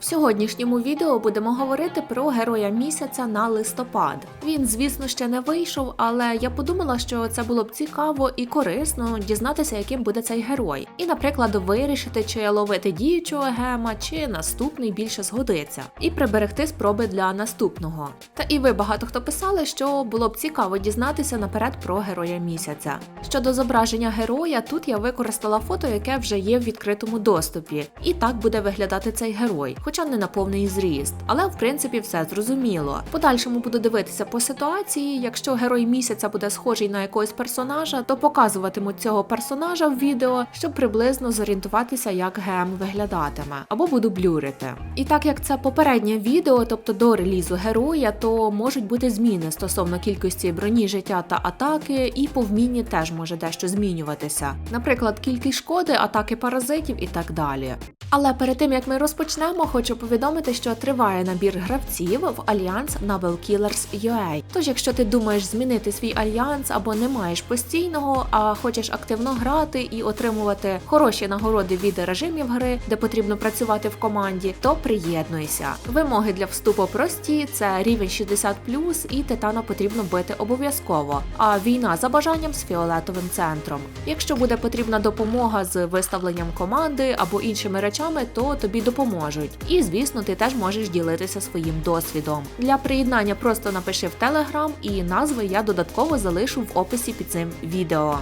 В сьогоднішньому відео будемо говорити про героя місяця на листопад. Він, звісно, ще не вийшов, але я подумала, що це було б цікаво і корисно дізнатися, яким буде цей герой, і, наприклад, вирішити, чи ловити діючого гема, чи наступний більше згодиться, і приберегти спроби для наступного. Та і ви багато хто писали, що було б цікаво дізнатися наперед про героя місяця. Щодо зображення героя, тут я використала фото, яке вже є в відкритому доступі, і так буде виглядати цей герой, хоча не на повний зріст. Але в принципі все зрозуміло. Подальшому буду дивитися по ситуації. Якщо герой місяця буде схожий на якогось персонажа, то показуватимуть цього персонажа в відео, щоб приблизно зорієнтуватися, як гем виглядатиме, або буду блюрити. І так як це попереднє відео, тобто до релізу героя, то можуть бути зміни стосовно кількості броні, життя та атаки, і по вмінні теж може дещо змінюватися. Наприклад, кількість шкоди, атаки паразитів і так далі. Але перед тим як ми розпочнемо, хочу повідомити, що триває набір гравців в альянс Noble Killers UA. Тож, якщо ти думаєш змінити свій альянс або не маєш постійного, а хочеш активно грати і отримувати хороші нагороди від режимів гри, де потрібно працювати в команді, то приєднуйся. Вимоги для вступу прості: це рівень 60 і титана потрібно бити обов'язково. А війна за бажанням з фіолетовим центром. Якщо буде потрібна допомога з виставленням команди або іншими речами, то тобі допоможуть. І звісно, ти теж можеш ділитися своїм досвідом. Для приєднання просто напиши в Telegram і назви я додатково залишу в описі під цим відео.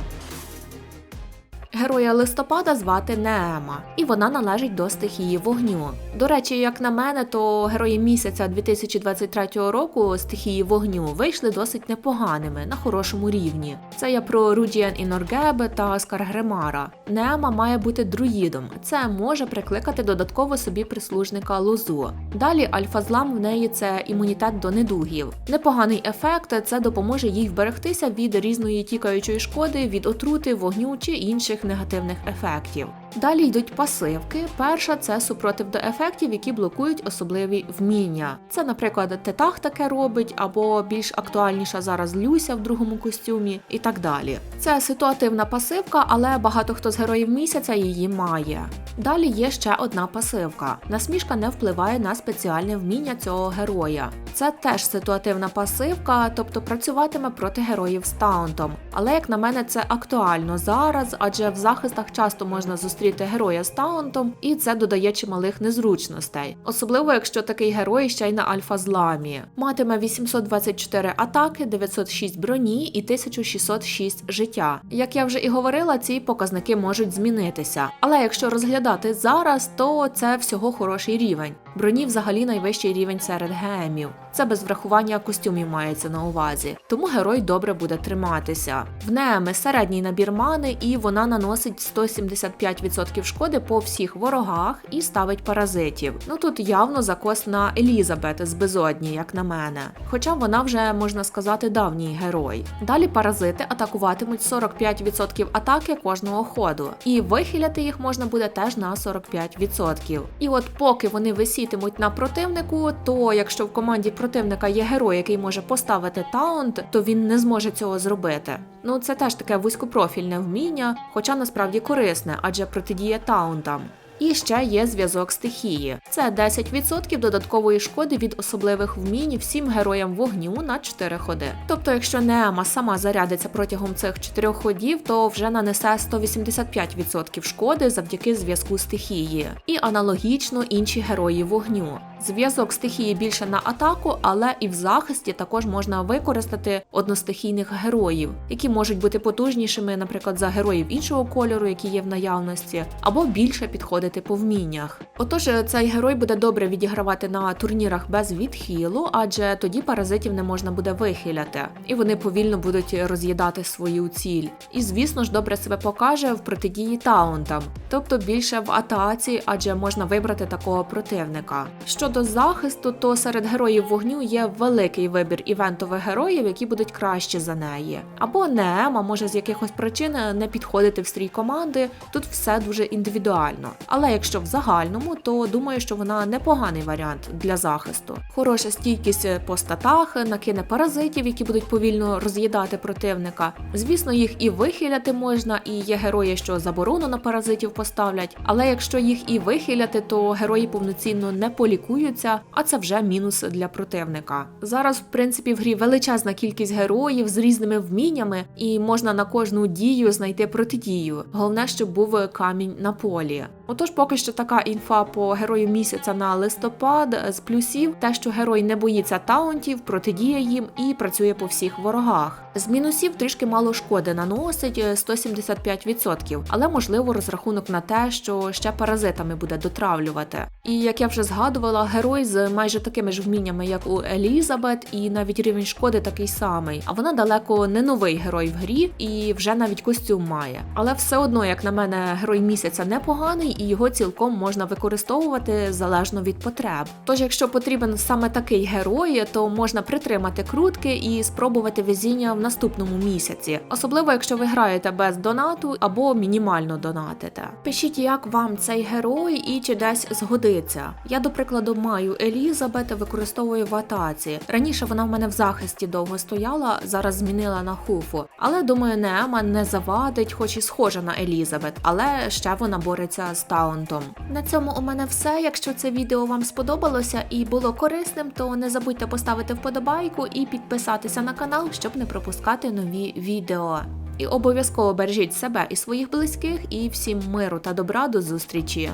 Героя листопада звати Неема, і вона належить до стихії вогню. До речі, як на мене, то герої місяця 2023 року стихії вогню вийшли досить непоганими на хорошому рівні. Це я про Руджіан Іноргебе та Скаргремара. Неема має бути друїдом. Це може прикликати додатково собі прислужника лозу. Далі альфа-злам в неї це імунітет до недугів. Непоганий ефект це допоможе їй вберегтися від різної тікаючої шкоди, від отрути, вогню чи інших негативних ефектів. Далі йдуть пасивки. Перша це супротив до ефектів, які блокують особливі вміння. Це, наприклад, Тетах таке робить, або більш актуальніша зараз Люся в другому костюмі, і так далі. Це ситуативна пасивка, але багато хто з героїв місяця її має. Далі є ще одна пасивка. Насмішка не впливає на спеціальне вміння цього героя. Це теж ситуативна пасивка, тобто працюватиме проти героїв з таунтом. Але як на мене, це актуально зараз, адже в захистах часто можна зустріти героя з таунтом, і це додає чималих незручностей. Особливо, якщо такий герой ще й на альфа-зламі. Матиме 824 атаки, 906 броні і 1606 життя. Як я вже і говорила, ці показники можуть змінитися. Але якщо розглядати зараз, то це всього хороший рівень. Броні взагалі найвищий рівень серед гемів. Це без врахування костюмів мається на увазі, тому герой добре буде триматися. В Нееми середній набір мани, і вона наносить 175% шкоди по всіх ворогах і ставить паразитів. Ну тут явно закос на Елізабет з безодні, як на мене. Хоча вона вже можна сказати давній герой. Далі паразити атакуватимуть 45% атаки кожного ходу, і вихиляти їх можна буде теж на 45%. І от поки вони висітимуть на противнику, то якщо в команді противника є герой, який може поставити таунт, то він не зможе цього зробити. Ну це теж таке вузькопрофільне вміння, хоча насправді корисне, адже протидіє таунтам. І ще є зв'язок стихії. Це 10% додаткової шкоди від особливих вмінь всім героям вогню на 4 ходи. Тобто, якщо Неема сама зарядиться протягом цих 4 ходів, то вже нанесе 185% шкоди завдяки зв'язку стихії. І аналогічно інші герої вогню. Зв'язок стихії більше на атаку, але і в захисті також можна використати одностихійних героїв, які можуть бути потужнішими, наприклад, за героїв іншого кольору, які є в наявності, або більше підходити по вміннях. Отож, цей герой буде добре відігравати на турнірах без відхилу, адже тоді паразитів не можна буде вихиляти, і вони повільно будуть роз'їдати свою ціль. І звісно ж добре себе покаже в протидії таунтам, тобто більше в атаці, адже можна вибрати такого противника. Щодо захисту, то серед героїв вогню є великий вибір івентових героїв, які будуть кращі за неї. Або Неема може з якихось причин не підходити в стрій команди. Тут все дуже індивідуально. Але якщо в загальному, то думаю, що вона непоганий варіант для захисту. Хороша стійкість по статах, накине паразитів, які будуть повільно роз'їдати противника. Звісно, їх і вихиляти можна, і є герої, що заборону на паразитів поставлять. Але якщо їх і вихиляти, то герої повноцінно не полікуються, а це вже мінус для противника. Зараз, в принципі, в грі величезна кількість героїв з різними вміннями, і можна на кожну дію знайти протидію. Головне, щоб був камінь на полі. Отож, поки що така інфа по герою місяця на листопад з плюсів, те, що герой не боїться таунтів, протидіє їм і працює по всіх ворогах. З мінусів трішки мало шкоди наносить е, 175%, але можливо розрахунок на те, що ще паразитами буде дотравлювати. І як я вже згадувала, герой з майже такими ж вміннями, як у Елізабет, і навіть рівень шкоди такий самий. А вона далеко не новий герой в грі і вже навіть костюм має. Але все одно, як на мене, герой місяця непоганий, і його цілком можна використовувати залежно від потреб. Тож, якщо потрібен саме такий герой, то можна притримати крутки і спробувати везіння в наступному місяці, особливо якщо ви граєте без донату або мінімально донатите. Пишіть, як вам цей герой і чи десь згодиться. Я, до прикладу, маю Елізабет, використовую в атаці. Раніше вона в мене в захисті довго стояла, зараз змінила на хуфу. Але думаю, Неема не завадить, хоч і схожа на Елізабет, але ще вона бореться з таунтом. На цьому у мене все. Якщо це відео вам сподобалося і було корисним, то не забудьте поставити вподобайку і підписатися на канал, щоб не пропускати нові відео. І обов'язково бережіть себе і своїх близьких, і всім миру та добра до зустрічі!